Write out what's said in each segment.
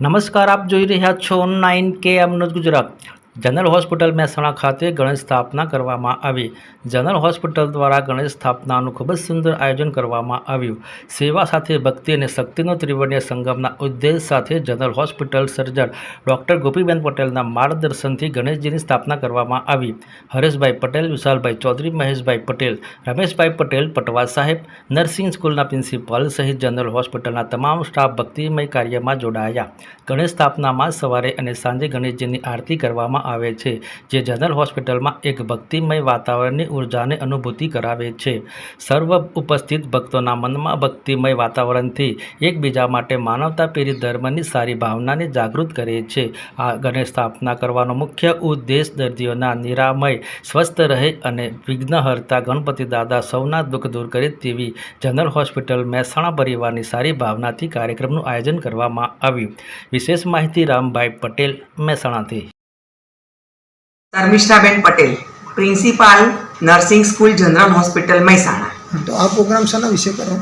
નમસ્કાર આપ જોઈ રહ્યા છો નાઇન કે એમનો ગુજરાત. જનરલ હોસ્પિટલ મહેસાણા ખાતે ગણેશ સ્થાપના કરવામાં આવી. જનરલ હોસ્પિટલ દ્વારા ગણેશ સ્થાપનાનું ખૂબ જ સુંદર આયોજન કરવામાં આવ્યું. સેવા સાથે ભક્તિ અને શક્તિનો ત્રિવર્ણીય સંગમના ઉદ્દેશ સાથે general hospital surgeon doctor Gopiben પટેલના માર્ગદર્શનથી ગણેશજીની સ્થાપના કરવામાં આવી. હરેશભાઈ પટેલ, વિશાલભાઈ ચૌધરી, મહેશભાઈ પટેલ, રમેશભાઈ પટેલ પટવા સાહેબ, નર્સિંગ સ્કૂલના પ્રિન્સિપાલ સહિત જનરલ હોસ્પિટલના તમામ સ્ટાફ ભક્તિમય કાર્યમાં જોડાયા. ગણેશ સ્થાપનામાં સવારે અને સાંજે ગણેશજીની આરતી કરવામાં આવે છે, જે જનરલ હોસ્પિટલમાં એક ભક્તિમય વાતાવરણની ઉર્જાને અનુભૂતિ કરાવે છે. સર્વ ઉપસ્થિત ભક્તોના મનમાં ભક્તિમય વાતાવરણથી એકબીજા માટે માનવતા પીરી ધર્મની સારી ભાવનાને જાગૃત કરે છે. આ ગણેશ સ્થાપના કરવાનો મુખ્ય ઉદ્દેશ દર્દીઓના નિરામય, સ્વસ્થ રહે અને વિઘ્નહર્તા ગણપતિ દાદા સૌના દુઃખ દૂર કરે તેવી જનરલ હોસ્પિટલ મહેસાણા પરિવારની સારી ભાવનાથી કાર્યક્રમનું આયોજન કરવામાં આવ્યું. વિશેષ માહિતી Rambhai Patel, મહેસાણાથી. Dharmishthaben Patel principal nursing school general hospital Mehsana. તો આ પ્રોગ્રામ શાના વિશે કરો.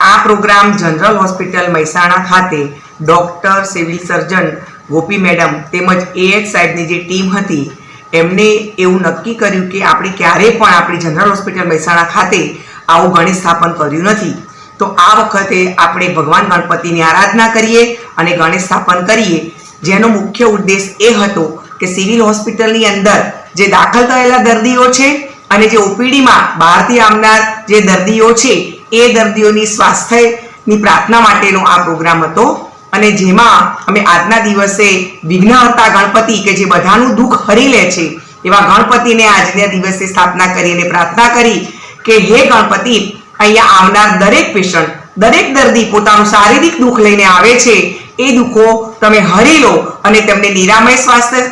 આ પ્રોગ્રામ જનરલ હોસ્પિટલ મહેસાણા ખાતે doctor civil surgeon Gopi madam તેમજ એએચ સાહેબની જે ટીમ હતી એમને એવું નક્કી કર્યું કે આપણે ક્યારેય પણ આપણી જનરલ હોસ્પિટલ મહેસાણા ખાતે આવું ગણેશ સ્થાપન કર્યું નથી. તો આ વખતે આપણે ભગવાન ગણપતિની આરાધના કરીએ અને ગણેશ સ્થાપન કરીએ. જેનો મુખ્ય ઉદ્દેશ એ હતો કે સિવિલ હોસ્પિટલની અંદર જે દાખલ થયેલા દર્દીઓ છે અને જે ઓપીડીમાં બહારથી આવનાર જે દર્દીઓ છે, એ દર્દીઓની સ્વાસ્થ્યની પ્રાર્થના માટેનો આ પ્રોગ્રામ હતો. અને જેમાં અમે આજના દિવસે વિઘ્નહર્તા ગણપતિ કે જે બધાનું દુઃખ હરી લે છે, એવા ગણપતિને આજના દિવસે સ્થાપના કરીને પ્રાર્થના કરી કે હે ગણપતિ, અહીંયા આવનાર દરેક પેશન્ટ, દરેક દર્દી પોતાનું શારીરિક દુઃખ લઈને આવે છે. એ દુઃખો તમે હરી લો અને તેમને નિરામય સ્વાસ્થ્ય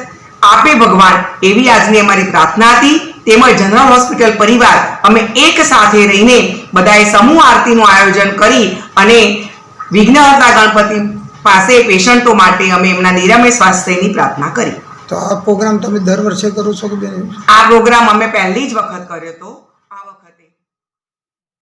આપે ભગવાન એવી આજની અમારી પ્રાર્થના હતી. તેમજ જનરલ હોસ્પિટલ પરિવાર અમે એક સાથે રહીને બધાએ સમૂહ આરતીનું આયોજન કરી અને વિઘ્નહર્તા ગણપતિ પાસે પેશન્ટો માટે અમે એમના નિરામય સ્વાસ્થ્યની પ્રાર્થના કરી. તો આ પ્રોગ્રામ તમે દર વર્ષે કરો છો કે આ પ્રોગ્રામ અમે પહેલી જ વખત કર્યો હતો.